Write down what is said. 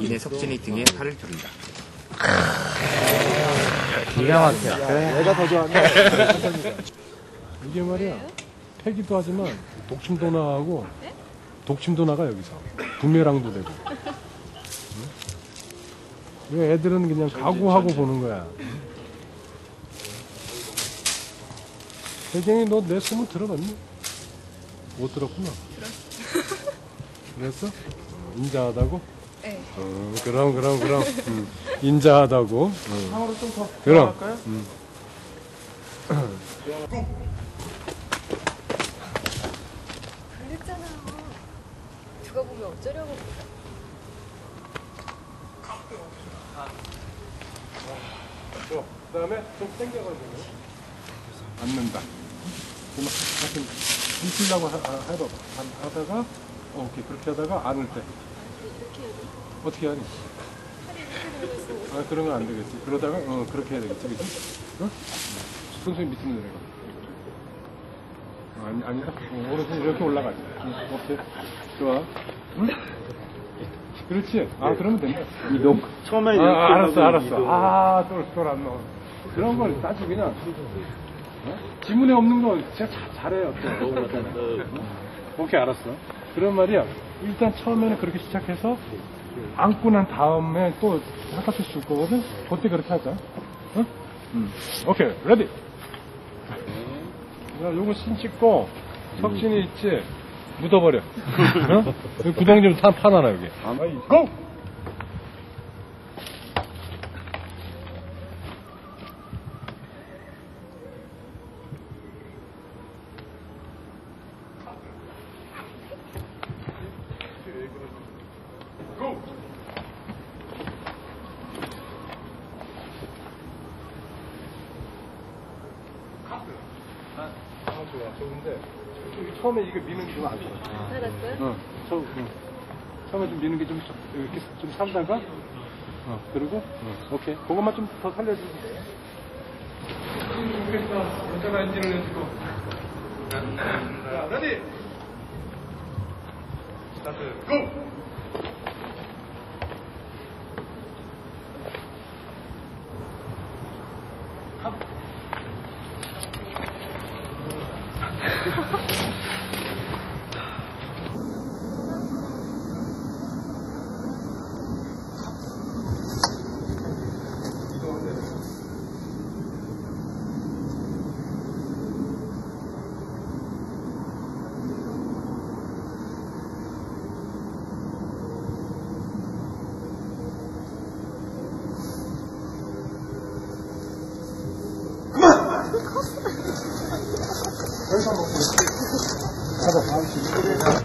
이내 석진이 등에 팔을 두른다. 기가 막혀. 내가 더 좋아하는 이게 말이야 패기도 하지만 독침도 나가고 독침도 나가 여기서 부메랑도 되고 응? 왜 애들은 그냥 각오하고 보는 거야 혜경이 너 내 소문 들어봤니? 못 들었구나 그랬어? 어, 인자하다고? 네. 어, 그럼 그럼 그럼 음, 인자하다고 어. 상으로 좀더 그럼 할까요? 음. 그랬잖아요. 누가 보면 어쩌려고. 그 다음에 좀 당겨가지고 앉는다. 그러면 하여튼 힘쓰려고 해봐. 하다가 어, 오케이 그렇게 하다가 안을 때 어떻게 하니? 아 그런 건 안 되겠지. 그러다가 어 그렇게 해야 되겠지, 그지? 어? 손수이 밑으로 내려가. 어, 아니 아니다. 어, 오른손 이렇게 올라가지. 응, 오케이. 좋아. 응? 그렇지. 아 그러면 된다. 이동. 처음에 이렇게 아, 알았어, 알았어. 아, 또, 또안 넣어. 그런 걸 따지 그냥. 어? 지문에 없는 거 자, 잘해요. 또. 오케이, 알았어. 그런 말이야. 일단 처음에는 그렇게 시작해서 안고 난 다음에 또 한카트 줄 거거든? 그때 그렇게 하자. 어? 음. 오케이, 레디. 야, 요거 신 찍고 석진이 있지? 묻어버려. 어? 여기 구덩이 좀 타, 파놔라, 여기. 고! 아, 좋아. 좋은데, 처음에 이거 미는 게 좀안 좋아. 살았어요? 어, 처, 어. 처음에 좀 미는 게 좀, 이렇게 좀 살다가, 어, 그리고, 어, 오케이. 그것만 좀 더 살려주세요. 모르겠어. 먼저가 엔진을 내주고. 자, 레디! 스타트, 고! ただ、半身。